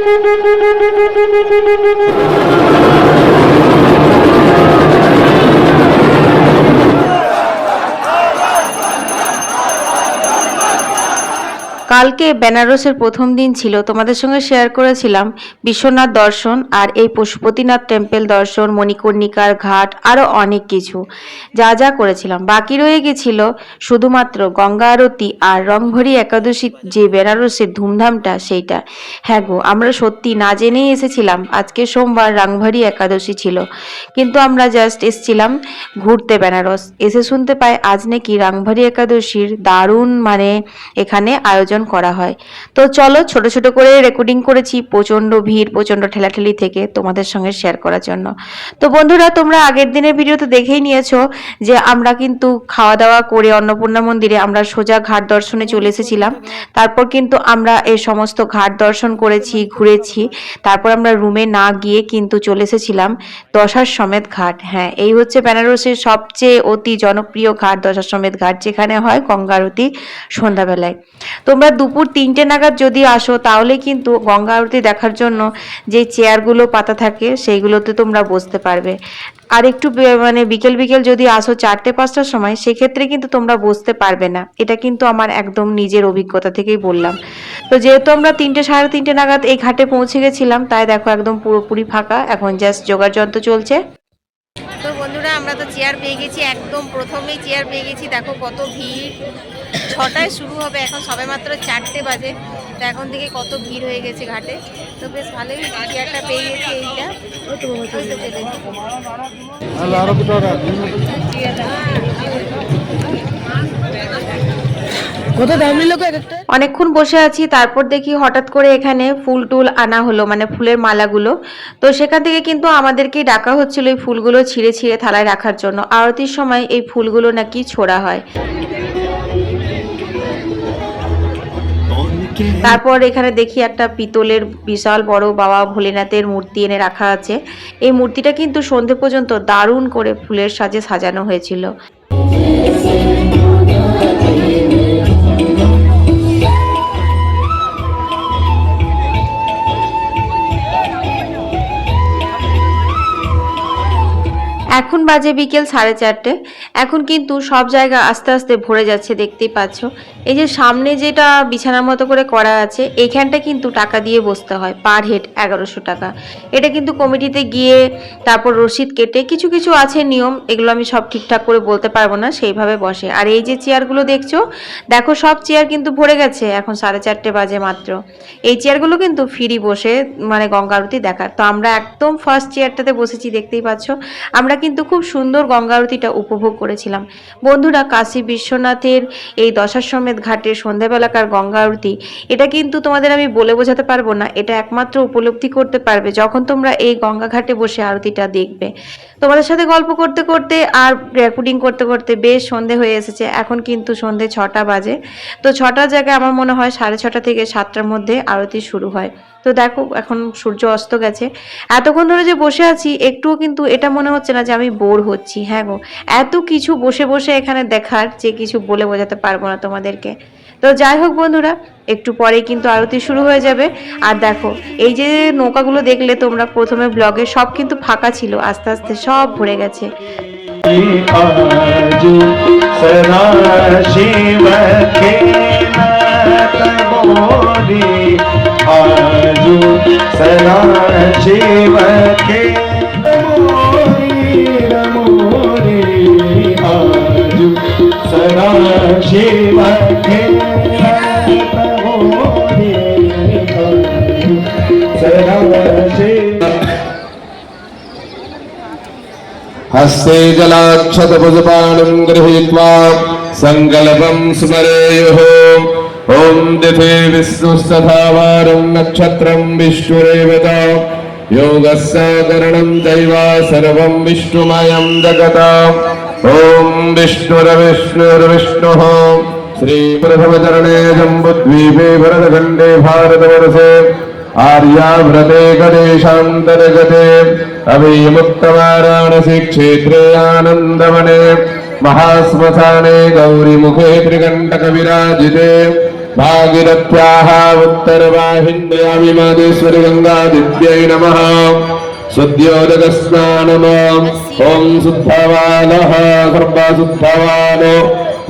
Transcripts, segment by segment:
Thank you. কালকে বেনারসের প্রথম দিন ছিল। তোমাদের সঙ্গে শেয়ার করেছিলাম বিশ্বনাথ দর্শন আর এই পশুপতিনাথ টেম্পল দর্শন, মণিকর্ণিকার ঘাট আরও অনেক কিছু। যা যা করেছিলাম। বাকি রয়ে গেছিল শুধুমাত্র গঙ্গা আরতি আর রংভরি একাদশী যে বেনারসের ধুমধামটা সেইটা। হ্যাঁ গো, আমরা সত্যি না জেনেই এসেছিলাম। আজকে সোমবার রাংভারি একাদশী ছিল। কিন্তু আমরা জাস্ট এসছিলাম ঘুরতে বেনারস। এসে শুনতে পাই আজ নাকি রাংভারি একাদশীর দারুণ মানে এখানে আয়োজন করা হয়। তো চলো ছোট ছোট করে রেকর্ডিং করেছি, প্রচণ্ড ভিড়, প্রচণ্ড ঠেলাঠেলি থেকে তোমাদের সঙ্গে শেয়ার করার জন্য। তো বন্ধুরা, তোমরা আগের দিনের ভিডিওতে দেখেই নিয়েছো যে আমরা কিন্তু খাওয়া দাওয়া করে অন্নপূর্ণা মন্দিরে আমরা সোজা ঘাট দর্শনে চলে এসেছিলাম। তারপর কিন্তু আমরা এই সমস্ত ঘাট দর্শন করেছি, ঘুরেছি। তারপর আমরা রুমে না গিয়ে কিন্তু চলে এসেছিলাম দশার সমেত ঘাট। হ্যাঁ এই হচ্ছে বেনারসের সবচেয়ে অতি জনপ্রিয় ঘাট, দশার সমেত ঘাট, যেখানে হয় গঙ্গারতি সন্ধ্যাবেলায়। তোমরা দুপুর তিনটে নাগাদ যদি আসো, তাহলে কিন্তু গঙ্গা আরতি দেখার জন্য যে চেয়ারগুলো পাতা থাকে, সেইগুলোতে তোমরা বসতে পারবে। আর একটু মানে বিকেল বিকেল যদি আসো চারটে, পাঁচটার সময়, সেক্ষেত্রে কিন্তু তোমরা বসতে পারবে না। এটা কিন্তু আমার একদম নিজের অভিজ্ঞতা থেকেই বললাম। তো যেহেতু আমরা তিনটে, সাড়ে তিনটে নাগাদ এই ঘাটে পৌঁছে গেছিলাম, তাই দেখো একদম পুরোপুরি ফাঁকা, এখন জাস্ট যোগার যন্ত্র চলছে। তো বন্ধুরা, আমরা তো চেয়ার পেয়ে গেছি, একদম প্রথমেই চেয়ার পেয়ে গেছি। দেখো কত ভিড়। ছটায় শুরু হবে এখন সবে মাত্র চারটে বাজে। তো এখন থেকে কত ভিড় হয়ে গেছে ঘাটে। তো বেশ ভালোই চেয়ারটা পেয়ে গেছি এইটা। অনেকক্ষণ বসে আছি তারপর দেখি হঠাৎ করে এখানে ফুল টুল আনা হলো মানে ফুলের মালাগুলো। তো সেখান থেকে কিন্তু আমাদেরকে ডাকা হচ্ছিল এই ফুলগুলো ছিঁড়ে ছিঁড়ে থালায় রাখার জন্য। আরতির সময় এই ফুলগুলো নাকি ছোড়া হয়। তারপর এখানে দেখি একটা পিতলের বিশাল বড় বাবা ভোলেনাথের মূর্তি এনে রাখা আছে। এই মূর্তিটা কিন্তু সন্ধে পর্যন্ত দারুণ করে ফুলের সাজে সাজানো হয়েছিল। এখন বাজে বিকেল সাড়ে চারটে। এখন কিন্তু সব জায়গা আস্তে আস্তে ভরে যাচ্ছে, দেখতেই পাচ্ছ। এই যে সামনে যেটা বিছানার মতো করে করা আছে, এইখানটা কিন্তু টাকা দিয়ে বসতে হয়, পার হেড এগারোশো টাকা। এটা কিন্তু কমিটিতে গিয়ে তারপর রসিদ কেটে কিছু কিছু আছে নিয়ম, এগুলো আমি সব ঠিকঠাক করে বলতে পারব না, সেইভাবে বসে। আর এই যে চেয়ারগুলো দেখছ, দেখো সব চেয়ার কিন্তু ভরে গেছে, এখন সাড়ে চারটে বাজে মাত্র। এই চেয়ারগুলো কিন্তু ফ্রি বসে মানে গঙ্গা আরতি দেখার তো আমরা একদম ফার্স্ট চেয়ারটাতে বসেছি, দেখতেই পাচ্ছ। আমরা কিন্তু খুব সুন্দর গঙ্গা আরতিটা উপভোগ করেছিলাম। বন্ধুরা, কাশী বিশ্বনাথের এই দশাশ্বমেধ ঘাটের সন্ধ্যাবেলাকার গঙ্গা আরতি, এটা কিন্তু তোমাদের আমি বলে বোঝাতে পারব না, এটা একমাত্র উপলব্ধি করতে পারবে যখন তোমরা এই গঙ্গা ঘাটে বসে আরতিটা দেখবে। তোমাদের সাথে গল্প করতে করতে আর রেকর্ডিং করতে করতে বেশ সন্ধে হয়ে এসেছে। এখন কিন্তু সন্ধে ছটা বাজে। তো ছটার জায়গায় আমার মনে হয় সাড়ে ছটা থেকে সাতটার মধ্যে আরতি শুরু হয়। তো দেখো, এখন সূর্য অস্ত গেছে। এতক্ষণ ধরে যে বসে আছি, একটুও কিন্তু এটা মনে হচ্ছে না যে আমি বোর হচ্ছি। হ্যাঁ গো, এত কিছু বসে বসে এখানে দেখার যে কিছু বলে বোঝাতে পারব না তোমাদেরকে। তো যাই হোক বন্ধুরা, একটু পরেই কিন্তু আরতি শুরু হয়ে যাবে। আর দেখো, এই যে নৌকাগুলো দেখলে তোমরা প্রথমে ব্লগে সব কিন্তু ফাঁকা ছিল, আস্তে আস্তে সব ভরে গেছে। শিব हस्ते जलाक्षतभुजपाणं गृहीत्वा सङ्कल्पं स्मरेयुः। ॐ दिथे विष्णुस्तथा वारं नक्षत्रं विष्णुरेव च योगस्य करणं दैव सर्वं विष्णुमयं जगत। ॐ विष्णुरविष्णुर्विष्णुः। श्रीप्रथमचरणे जम्बुद्वीपे भरतखण्डे भारतवर्षे। आर्याव्रते गणेशान्तर्गते। अभिमुक्तवाराणसी क्षेत्रे आनन्दवने महाश्मशाने गौरीमुखे त्रिकण्टकविराजिते भागीरथ्याः उत्तरवाहिन्यामि मादेश्वरि गङ्गादित्यै नमः सद्योदकस्नानम ॐ शुद्धवानः सर्वशुद्धवानो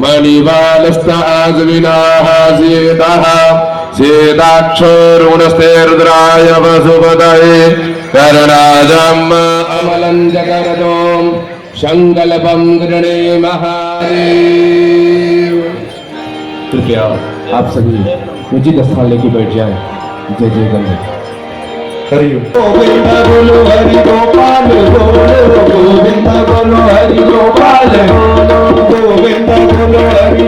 मणिबालस्त आजविनाः सीतः सीताक्षोरुणस्ते रुद्राय वसुपतये करणाजम् अमलं शङ्कल्पं कृपया आप सभी उचित स्थान लेके बैठ जाएँ। जय जय गंगा। हरिओम गोविंद बोलो हरि गोपाल बोलो गोविंद बोलो हरि गोपाल बोलो गोविंद बोलो हरि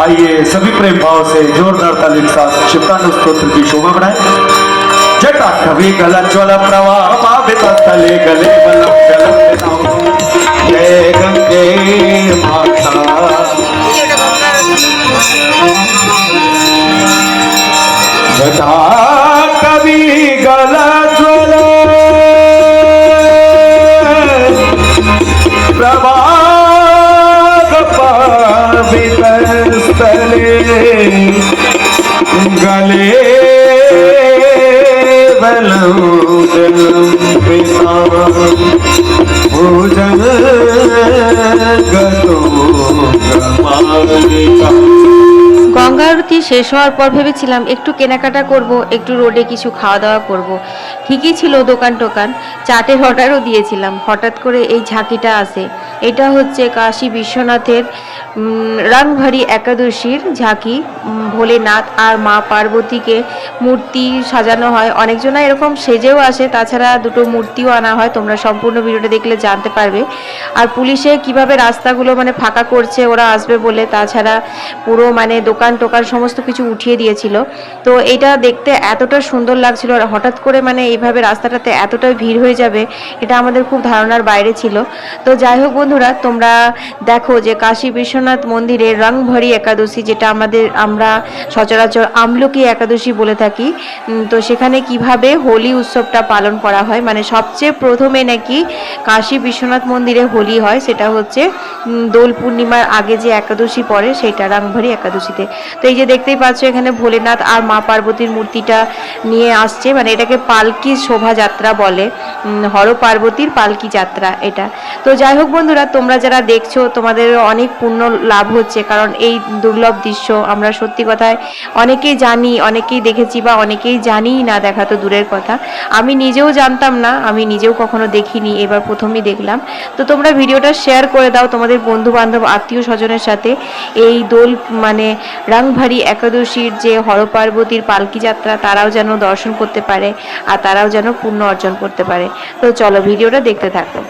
आइए सभी प्रेम भाव से जोरदार ताली के साथ शिवतांडव स्तोत्र की शोभा बढ़ाए। जटा कवि गला ज्वल प्रवाह पावित तले गले बलम जलम जय गंगे माता। जटा कवि गला ज्वल प्रभाग पावित स्थले गले बलूदलम भोजन गतो गमालिका গঙ্গা আরতি শেষ হওয়ার পর ভেবেছিলাম একটু কেনাকাটা করব একটু রোডে কিছু খাওয়া দাওয়া করব ঠিকই ছিল দোকান টোকান চাটের অর্ডারও দিয়েছিলাম হঠাৎ করে এই ঝাঁকিটা আসে এটা হচ্ছে কাশী বিশ্বনাথের রংভরি একাদশীর ঝাঁকি ভোলেনাথ আর মা পার্বতীকে মূর্তি সাজানো হয়। অনেকজনা এরকম সেজেও আসে, তাছাড়া দুটো মূর্তিও আনা হয়, তোমরা সম্পূর্ণ ভিডিওটা দেখলে জানতে পারবে। আর পুলিশে কীভাবে রাস্তাগুলো মানে ফাঁকা করছে, ওরা আসবে বলে, তাছাড়া পুরো মানে দোকান টোকান সমস্ত কিছু উঠিয়ে দিয়েছিল। তো এটা দেখতে এতটা সুন্দর লাগছিল, আর হঠাৎ করে মানে এইভাবে রাস্তাটাতে এতটাই ভিড় হয়ে যাবে, এটা আমাদের খুব ধারণার বাইরে ছিল। তো যাই হোক বন্ধুরা, তোমরা দেখো যে কাশী বিশ্বনাথ মন্দিরে রংভরি একাদশী, যেটা আমাদের, আমরা সচরাচর আমলকি একাদশী বলে থাকি। তো সেখানে কীভাবে হোলি উৎসবটা পালন করা হয়? মানে সবচেয়ে প্রথমে নাকি কাশী বিশ্বনাথ মন্দিরে হোলি হয়, সেটা হচ্ছে দোল পূর্ণিমার আগে যে একাদশী পড়ে সেটা রাংভারি একাদশীতে। তো এই যে দেখতেই পাচ্ছ, এখানে ভোলেনাথ আর মা পার্বতীর মূর্তিটা নিয়ে আসছে। মানে এটাকে পালকি শোভাযাত্রা বলে হর পার্বতীর পালকি যাত্রা এটা। তো যাই হোক বন্ধুরা তোমরা যারা দেখছ, তোমাদের অনেক পুণ্য লাভ হচ্ছে, কারণ এই দুর্লভ দৃশ্য আমরা সত্যি কথায় অনেকেই জানি, অনেকেই দেখেছি বা অনেকেই জানিই না দেখা তো দূরের কথা। আমি নিজেও জানতাম না, আমি নিজেও কখনো দেখিনি, এবার প্রথমেই দেখলাম। তো তোমরা ভিডিওটা শেয়ার করে দাও তোমাদের বন্ধু বান্ধব আত্মীয় স্বজনের সাথে। এই দোল মানে রাংভারি একাদশীর যে হরপার্বতীর পালকি যাত্রা, তারাও যেন দর্শন করতে পারে, আর তারাও যেন পুণ্য অর্জন করতে পারে। তো চলো ভিডিওটা দেখতে থাকো।